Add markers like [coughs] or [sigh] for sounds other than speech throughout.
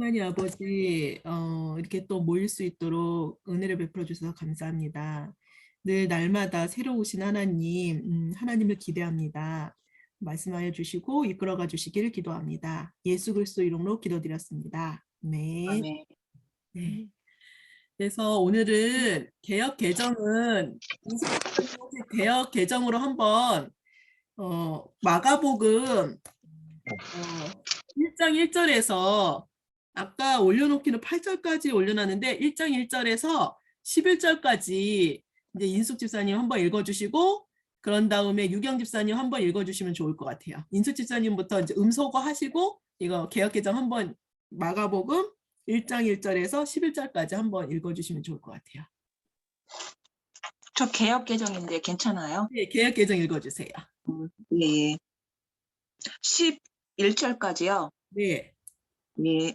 하나님 아버지, 어, 이렇게 또 모일 수 있도록 은혜를 베풀어 주셔서 감사합니다. 늘 날마다 새로우신 하나님, 음, 하나님을 기대합니다. 말씀하여 주시고 이끌어가 주시기를 기도합니다. 예수 그리스도 이름으로 기도드렸습니다. 네. 아멘. 네. 그래서 오늘은 개혁 개정은 개혁 개정으로 한번 어, 마가복음 어, 1장 1절에서 아까 올려놓기는 8절까지 올려놨는데 1장 1절에서 11절까지 이제 인숙 집사님 한번 읽어주시고 그런 다음에 유경 집사님 한번 읽어주시면 좋을 것 같아요. 인숙 집사님부터 이제 음소거 하시고 이거 개혁 개정 한번 마가복음 1장 1절에서 11절까지 한번 읽어주시면 좋을 것 같아요. 저 개혁 개정인데 괜찮아요? 네, 개혁 개정 읽어주세요. 예. 11절까지요. 네, 예.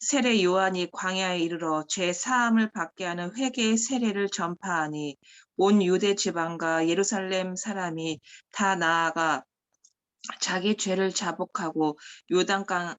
세례 요한이 광야에 이르러 죄 사함을 받게 하는 회개의 세례를 전파하니 온 유대 지방과 예루살렘 사람이 다 나아가 자기 죄를 자복하고 요단강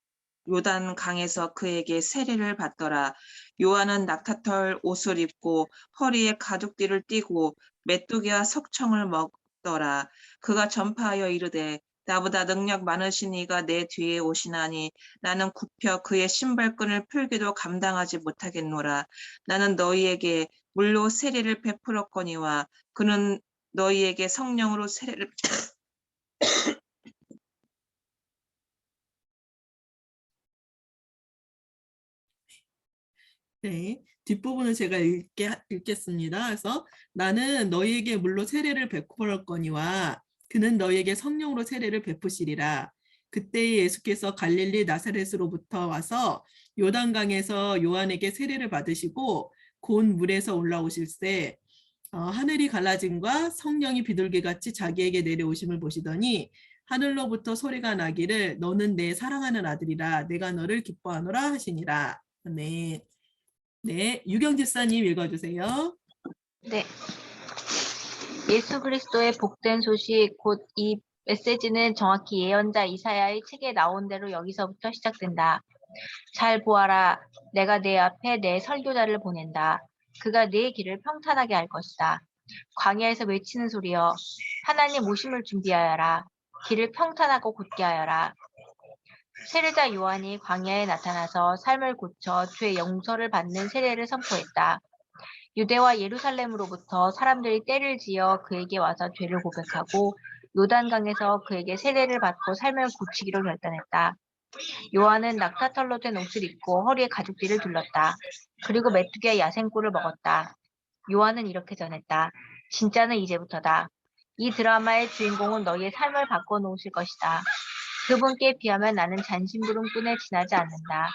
요단 강에서 그에게 세례를 받더라. 요한은 낙타털 옷을 입고 허리에 가죽띠를 띠고 메뚜기와 석청을 먹더라. 그가 전파하여 이르되 나보다 능력 많으신 이가 내 뒤에 오시나니 나는 굽혀 그의 신발끈을 풀기도 감당하지 못하겠노라. 나는 너희에게 물로 세례를 베풀었거니와 그는 너희에게 성령으로 세례를 [coughs] 네. 뒷부분은 제가 읽게, 읽겠습니다. 그래서 나는 너희에게 물로 세례를 베풀었거니와 그는 너희에게 성령으로 세례를 베푸시리라. 그때 예수께서 갈릴리 나사렛으로부터 와서 요단강에서 요한에게 세례를 받으시고 곧 물에서 올라오실새 어, 하늘이 갈라짐과 성령이 비둘기같이 자기에게 내려오심을 보시더니 하늘로부터 소리가 나기를 너는 내 사랑하는 아들이라 내가 너를 기뻐하노라 하시니라. 네. 네, 유경 집사님 읽어주세요. 네. 예수 그리스도의 복된 소식 곧 이 메시지는 정확히 예언자 이사야의 책에 나온 대로 여기서부터 시작된다. 잘 보아라. 내가 내 앞에 내 설교자를 보낸다. 그가 내 길을 평탄하게 할 것이다. 광야에서 외치는 소리여 하나님 오심을 준비하여라. 길을 평탄하고 곧게 하여라. 세례자 요한이 광야에 나타나서 삶을 고쳐 주의 용서를 받는 세례를 선포했다. 유대와 예루살렘으로부터 사람들이 때를 지어 그에게 와서 죄를 고백하고 요단강에서 그에게 세례를 받고 삶을 고치기로 결단했다. 요한은 낙타털로 된 옷을 입고 허리에 가죽띠를 둘렀다. 그리고 메뚜기와 야생꿀을 먹었다. 요한은 이렇게 전했다. 진짜는 이제부터다. 이 드라마의 주인공은 너희의 삶을 바꿔놓으실 것이다. 그분께 비하면 나는 잔심부름꾼에 지나지 않는다.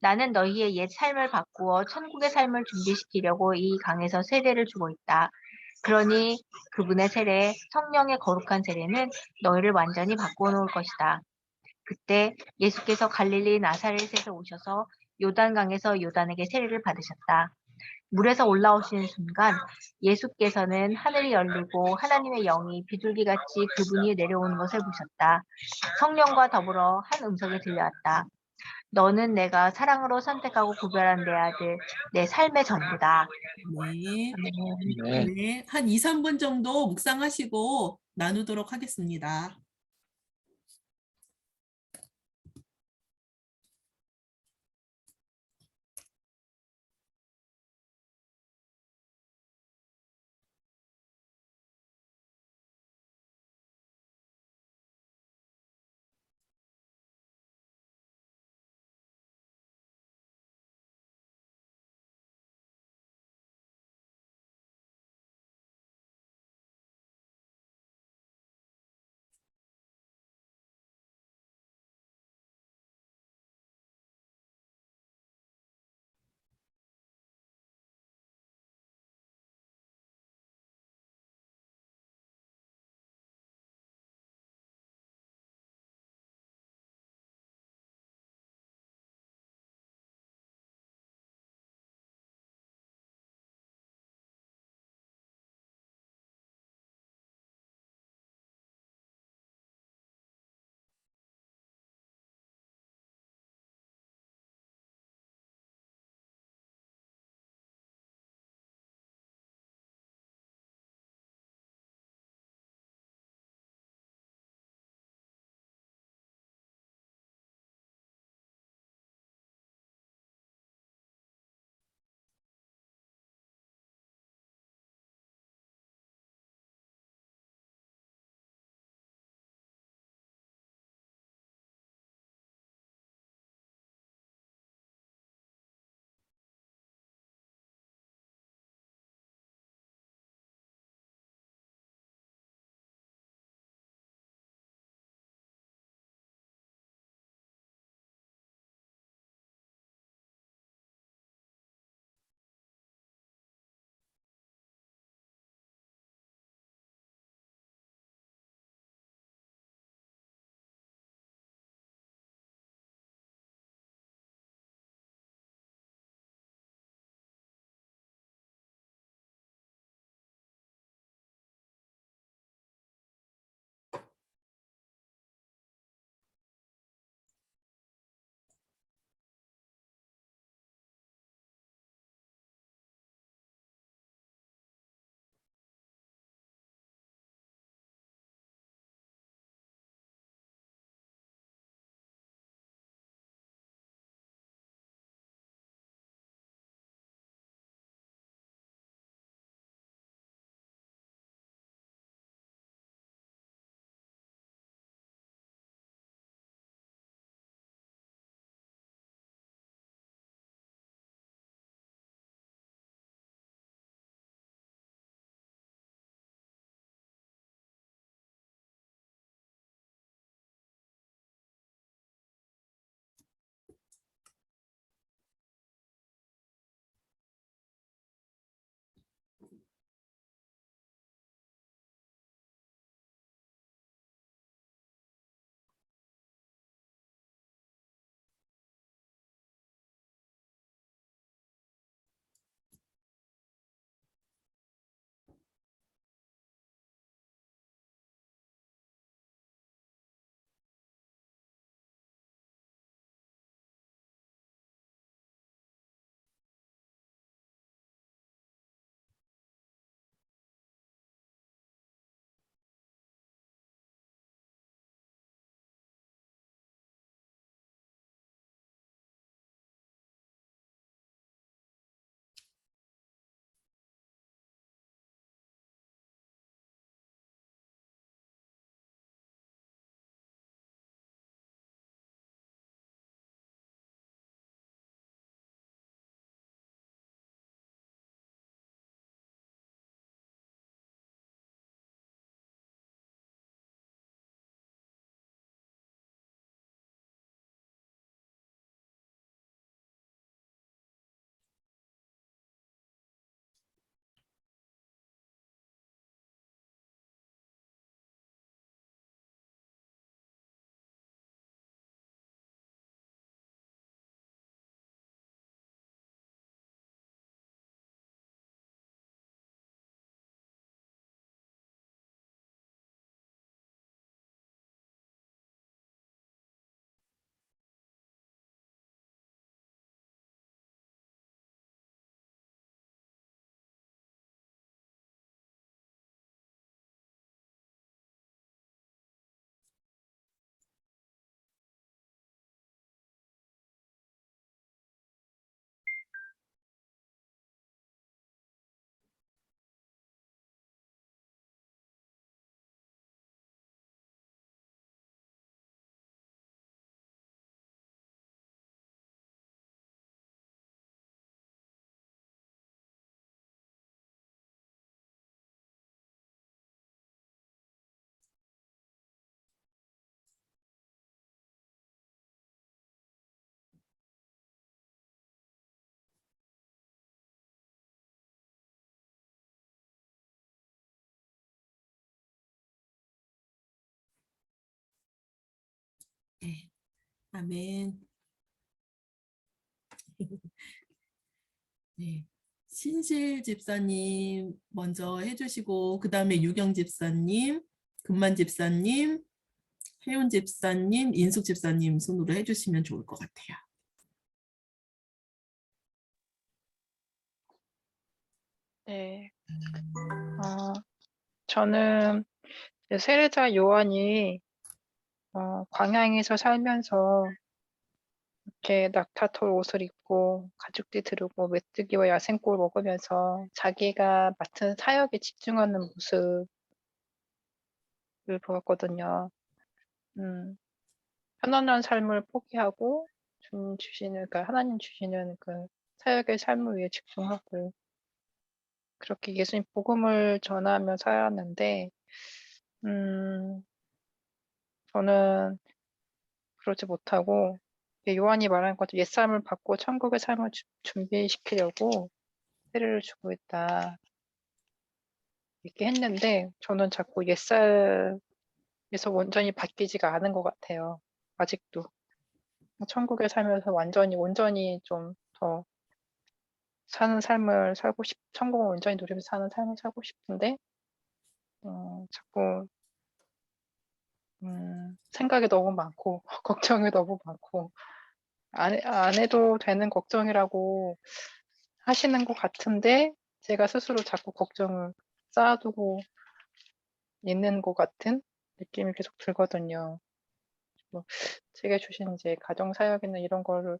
나는 너희의 옛 삶을 바꾸어 천국의 삶을 준비시키려고 이 강에서 세례를 주고 있다. 그러니 그분의 세례, 성령의 거룩한 세례는 너희를 완전히 바꿔놓을 것이다. 그때 예수께서 갈릴리 나사렛에서 오셔서 요단강에서 요단에게 세례를 받으셨다. 물에서 올라오시는 순간 예수께서는 하늘이 열리고 하나님의 영이 비둘기같이 그분이 내려오는 것을 보셨다. 성령과 더불어 한 음성이 들려왔다. 너는 내가 사랑으로 선택하고 구별한 내 아들, 내 삶의 전부다. 네, 아멘. 네, 한 2, 3분 정도 묵상하시고 나누도록 하겠습니다. 네. 아멘. [laughs] 네. 신실 집사님 먼저 해주시고 그 다음에 유경 집사님, 금만 집사님, 혜윤 집사님, 인숙 집사님 순으로 해주시면 좋을 것 같아요. 네. 어, 저는 세례자 요한이 어, 광야에서 살면서 이렇게 낙타털 옷을 입고 가죽띠 두르고 메뚜기와 야생꿀 먹으면서 자기가 맡은 사역에 집중하는 모습을 보았거든요. 음, 편안한 삶을 포기하고 주시는, 그러니까 하나님 주시는 그 사역의 삶을 위해 집중하고 그렇게 예수님 복음을 전하며 살았는데, 음, 저는 그러지 못하고 요한이 말한 것처럼 옛삶을 받고 천국의 삶을 주- 준비시키려고 세례를 주고 있다. 이렇게 했는데 저는 자꾸 옛살에서 온전히 바뀌지가 않은 것 같아요. 아직도. 천국에 살면서 완전히 온전히 좀 더 사는 삶을 살고 싶, 천국을 온전히 누리면서 사는 삶을 살고 싶은데, 어, 자꾸 음, 생각이 너무 많고 [laughs] 걱정이 너무 많고 안, 해- 안 해도 되는 걱정이라고 하시는 것 같은데 제가 스스로 자꾸 걱정을 쌓아두고 있는 것 같은 느낌이 계속 들거든요. 뭐 제가 주신 이제 가정 사역이나 이런 거를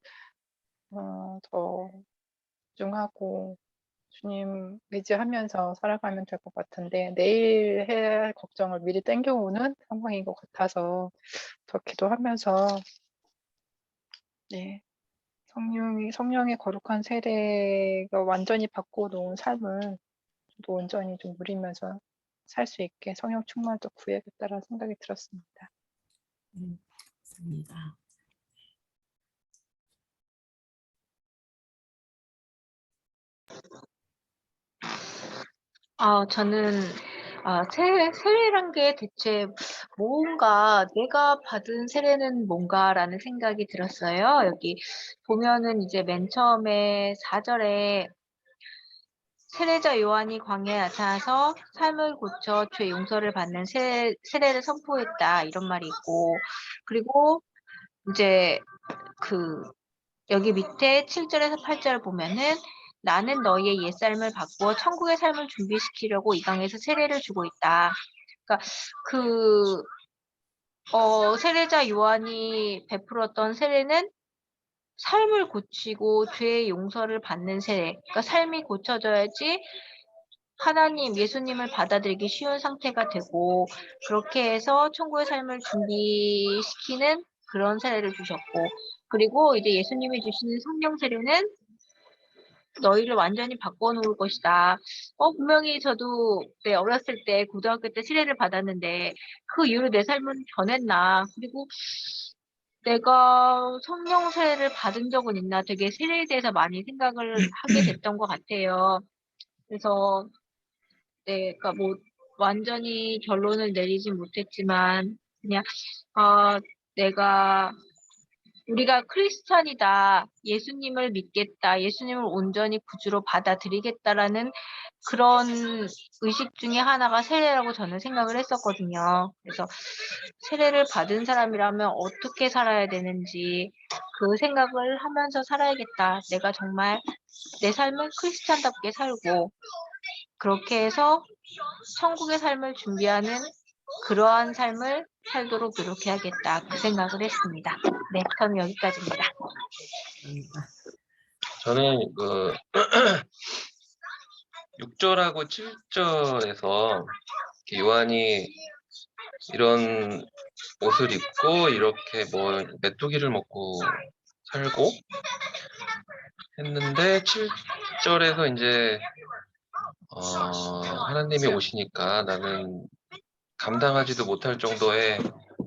어, 더 집중하고 주님 의지하면서 살아가면 될 것 같은데 내일 해야 할 걱정을 미리 땡겨오는 상황인 것 같아서 더 기도하면서 네 성령이 성령의 거룩한 세례가 완전히 바꿔 놓은 삶을 저도 온전히 좀 누리면서 살 수 있게 성령 충만을 더 구해야겠다라는 생각이 들었습니다. 네, 감사합니다. 아, 저는 아, 세례, 세례란 게 대체 뭔가 내가 받은 세례는 뭔가라는 생각이 들었어요. 여기 보면은 이제 맨 처음에 4 절에 세례자 요한이 광야에 나타나서 삶을 고쳐 죄 용서를 받는 세, 세례를 선포했다 이런 말이 있고 그리고 이제 그 여기 밑에 7 절에서 8절을 보면은 나는 너희의 옛삶을 바꾸어 천국의 삶을 준비시키려고 이 강에서 세례를 주고 있다. 그러니까 그 어, 세례자 요한이 베풀었던 세례는 삶을 고치고 죄의 용서를 받는 세례. 그러니까 삶이 고쳐져야지 하나님, 예수님을 받아들이기 쉬운 상태가 되고 그렇게 해서 천국의 삶을 준비시키는 그런 세례를 주셨고 그리고 이제 예수님이 주시는 성령 세례는 너희를 완전히 바꿔놓을 것이다. 어, 분명히 저도 네, 어렸을 때 고등학교 때 세례를 받았는데 그 이후로 내 삶은 변했나? 그리고 내가 성령 세례를 받은 적은 있나? 되게 세례에 대해서 많이 생각을 하게 [clears throat] 됐던 것 같아요. 그래서 네, 그러니까 뭐 완전히 결론을 내리진 못했지만 그냥 아, 내가 우리가 크리스찬이다, 예수님을 믿겠다, 예수님을 온전히 구주로 받아들이겠다라는 그런 의식 중에 하나가 세례라고 저는 생각을 했었거든요. 그래서 세례를 받은 사람이라면 어떻게 살아야 되는지 그 생각을 하면서 살아야겠다. 내가 정말 내 삶은 크리스찬답게 살고 그렇게 해서 천국의 삶을 준비하는 그러한 삶을 살도록 노력해야겠다. 그 생각을 했습니다. 네, 저는 여기까지입니다. 저는 그 [clears throat] 6절하고 7절에서 요한이 이런 옷을 입고 이렇게 뭐 메뚜기를 먹고 살고 했는데 7절에서 이제 어, 하나님이 오시니까 나는 감당하지도 못할 정도의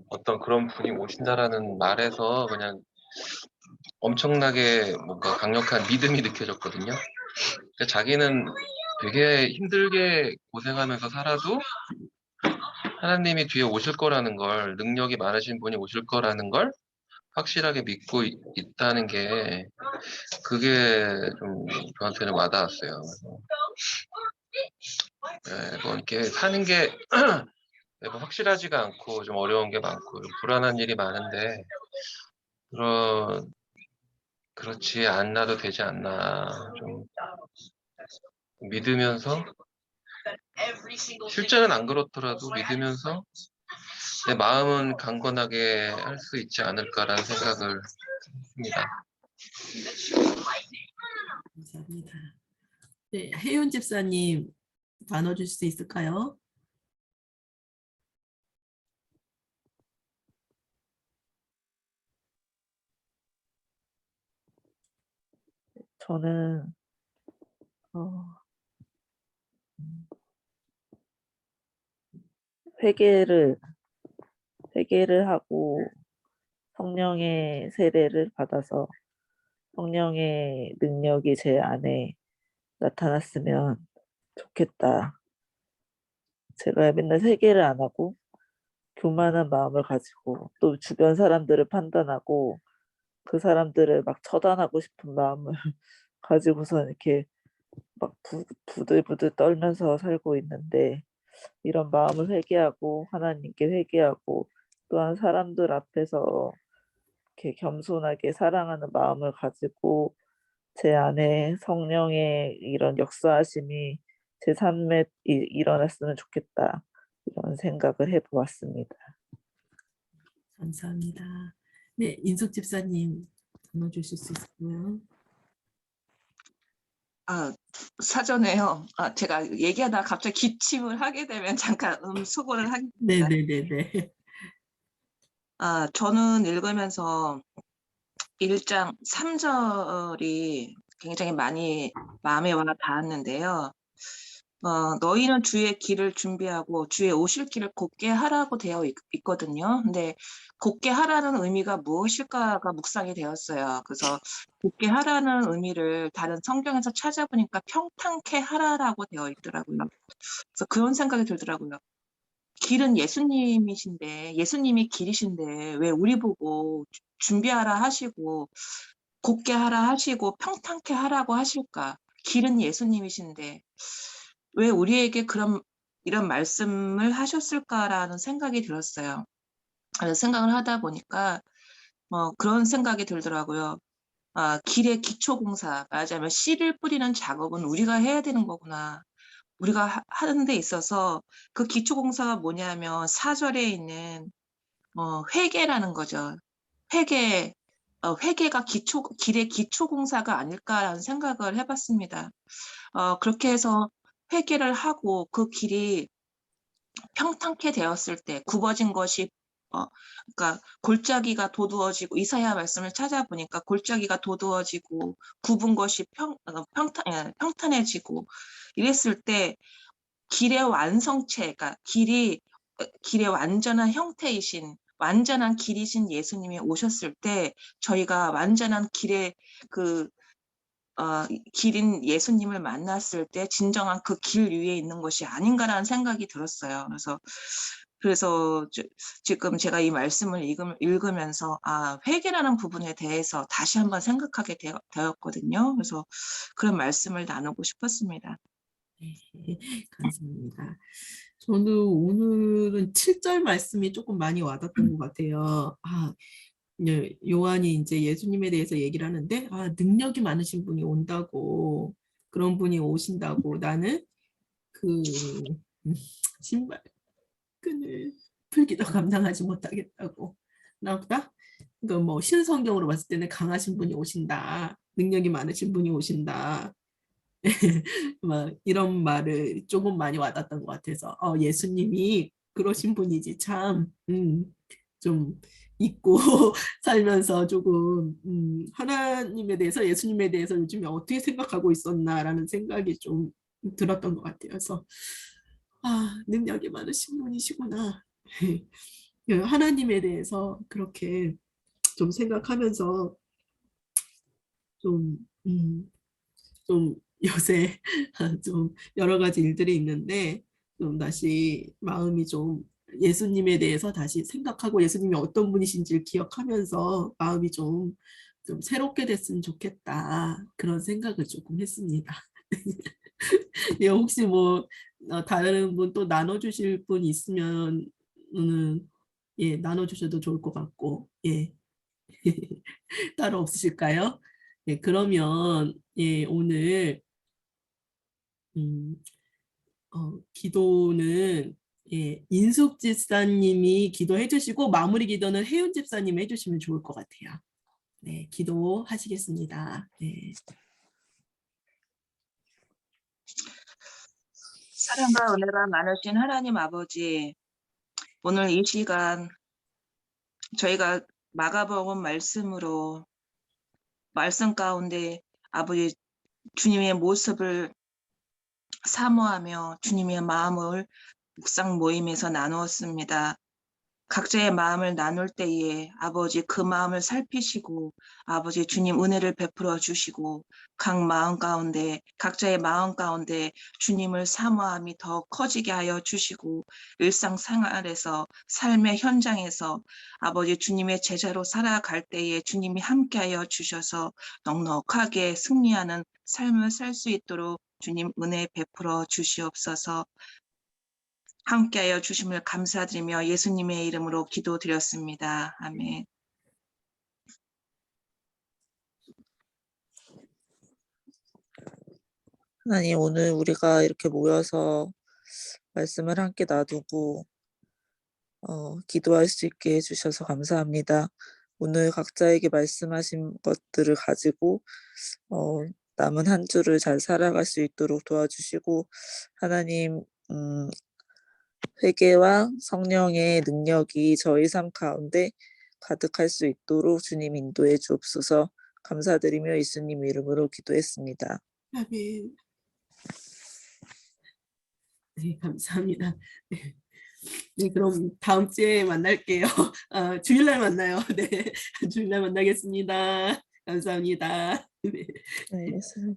어떤 그런 분이 오신다라는 말에서 그냥 엄청나게 뭔가 강력한 믿음이 느껴졌거든요. 그러니까 자기는 되게 힘들게 고생하면서 살아도 하나님이 뒤에 오실 거라는 걸, 능력이 많으신 분이 오실 거라는 걸 확실하게 믿고 있, 있다는 게 그게 좀 저한테는 와닿았어요. 네, 뭐 이렇게 사는 게 [clears throat] 매번 확실하지가 않고 좀 어려운 게 많고 좀 불안한 일이 많은데 그런 그렇지 않아도 되지 않나 좀 믿으면서 실제는 안 그렇더라도 믿으면서 내 마음은 강건하게 할 수 있지 않을까라는 생각을 했습니다. 감사합니다. 네, 혜윤 집사님 나눠줄 수 있을까요? 저는 어, 음, 회개를 회개를 하고 성령의 세례를 받아서 성령의 능력이 제 안에 나타났으면 좋겠다. 제가 맨날 회개를 안 하고 교만한 마음을 가지고 또 주변 사람들을 판단하고 그 사람들을 막 처단하고 싶은 마음을 [laughs] 가지고서 이렇게 막 부, 부들부들 떨면서 살고 있는데 이런 마음을 회개하고 하나님께 회개하고 또한 사람들 앞에서 이렇게 겸손하게 사랑하는 마음을 가지고 제 안에 성령의 이런 역사하심이 제 삶에 이- 일어났으면 좋겠다 이런 생각을 해보았습니다. 감사합니다. 네, 인숙 집사님 나눠주실 수 있을까요? 아, 사전에요. 아, 제가 얘기하다가 갑자기 기침을 하게 되면 [laughs] 잠깐 음 수고를 하겠습니다. 네, 네, 네, 네. 아, 저는 읽으면서 1장 3절이 굉장히 많이 마음에 와 닿았는데요. 어, 너희는 주의 길을 준비하고 주의 오실 길을 곧게 하라고 되어 있, 있거든요. 근데 곧게 하라는 의미가 무엇일까가 묵상이 되었어요. 그래서 곧게 하라는 의미를 다른 성경에서 찾아보니까 평탄케 하라라고 되어 있더라고요. 그래서 그런 생각이 들더라고요. 길은 예수님이신데, 예수님이 길이신데, 왜 우리 보고 주- 준비하라 하시고, 곧게 하라 하시고, 평탄케 하라고 하실까? 길은 예수님이신데, 왜 우리에게 그런, 이런 말씀을 하셨을까라는 생각이 들었어요. 생각을 하다 보니까, 뭐, 그런 생각이 들더라고요. 아, 길의 기초공사, 말하자면 씨를 뿌리는 작업은 우리가 해야 되는 거구나. 우리가 하- 하는 데 있어서 그 기초공사가 뭐냐면 사절에 있는 어, 회계라는 거죠. 회계, 어, 회계가 기초, 길의 기초공사가 아닐까라는 생각을 해봤습니다. 어, 그렇게 해서 회계를 하고 그 길이 평탄케 되었을 때 굽어진 것이 어, 그러니까 골짜기가 도두어지고 이사야 말씀을 찾아보니까 골짜기가 도두어지고 굽은 것이 평, 어, 평탄, 예, 평탄해지고 이랬을 때 길의 완성체, 그러니까 길이 어, 길의 완전한 형태이신 완전한 길이신 예수님이 오셨을 때 저희가 완전한 길의 그 어, 길인 예수님을 만났을 때 진정한 그 길 위에 있는 것이 아닌가라는 생각이 들었어요. 그래서 그래서 저- 지금 제가 이 말씀을 읽으면서 아 회개라는 부분에 대해서 다시 한번 생각하게 되었거든요. 그래서 그런 말씀을 나누고 싶었습니다. 네, 감사합니다. 저는 오늘은 7절 말씀이 조금 많이 와닿던 것 같아요. 아, 예, 요한이 이제 예수님에 대해서 얘기를 하는데, 아, 능력이 많으신 분이 온다고, 그런 분이 오신다고, 나는 그 음, [laughs] 신발 끈을 풀기도 [laughs] 감당하지 못하겠다고. 나보다 그러니까 뭐 신성경으로 봤을 때는 강하신 분이 오신다, 능력이 많으신 분이 오신다. [laughs] 막 이런 말을 조금 많이 와닿았던 것 같아서 어, 예수님이 그러신 분이지 참, 음, 좀 잊고 [laughs] 살면서 조금 음, 하나님에 대해서 예수님에 대해서 요즘에 어떻게 생각하고 있었나라는 생각이 좀 들었던 것 같아요. 그래서 아 능력이 많으신 분이시구나. [laughs] 하나님에 대해서 그렇게 좀 생각하면서 좀, 음, 좀 [laughs] 요새 좀 여러 가지 일들이 있는데 좀 다시 마음이 좀 예수님에 대해서 다시 생각하고 예수님이 어떤 분이신지를 기억하면서 마음이 좀, 좀 새롭게 됐으면 좋겠다. 그런 생각을 조금 했습니다. 예, [laughs] 혹시 뭐 어, 다른 분 또 나눠주실 분 있으면 음, 예, 나눠주셔도 좋을 것 같고 예. [laughs] 따로 없으실까요? 예, 그러면 예, 오늘 음, 어, 기도는 예, 인숙 집사님이 기도해 주시고 마무리 기도는 혜윤 집사님이 해주시면 좋을 것 같아요. 네, 기도하시겠습니다. 네. 사랑과 은혜가 많으신 하나님 아버지, 오늘 이 시간 저희가 마가복음 말씀으로 말씀 가운데 아버지 주님의 모습을 사모하며 주님의 마음을 묵상 모임에서 나누었습니다. 각자의 마음을 나눌 때에 아버지 그 마음을 살피시고 아버지 주님 은혜를 베풀어 주시고 각 마음 가운데 각자의 마음 가운데 주님을 사모함이 더 커지게 하여 주시고 일상생활에서 삶의 현장에서 아버지 주님의 제자로 살아갈 때에 주님이 함께하여 주셔서 넉넉하게 승리하는 삶을 살 수 있도록 주님 은혜 베풀어 주시옵소서 함께하여 주심을 감사드리며 예수님의 이름으로 기도드렸습니다. 아멘. 하나님, 오늘 우리가 이렇게 모여서 말씀을 함께 놔두고 어, 기도할 수 있게 해주셔서 감사합니다. 오늘 각자에게 말씀하신 것들을 가지고 어, 남은 한 주를 잘 살아갈 수 있도록 도와주시고 하나님 음, 회개와 성령의 능력이 저희 삶 가운데 가득할 수 있도록 주님 인도해 주옵소서 감사드리며 예수님 이름으로 기도했습니다. 아멘. 네, 감사합니다. 네. 네, 그럼 다음 주에 만날게요. [laughs] 아, 주일날 만나요. [laughs] 네, 주일날 만나겠습니다. 감사합니다. 네. 네, 예수님.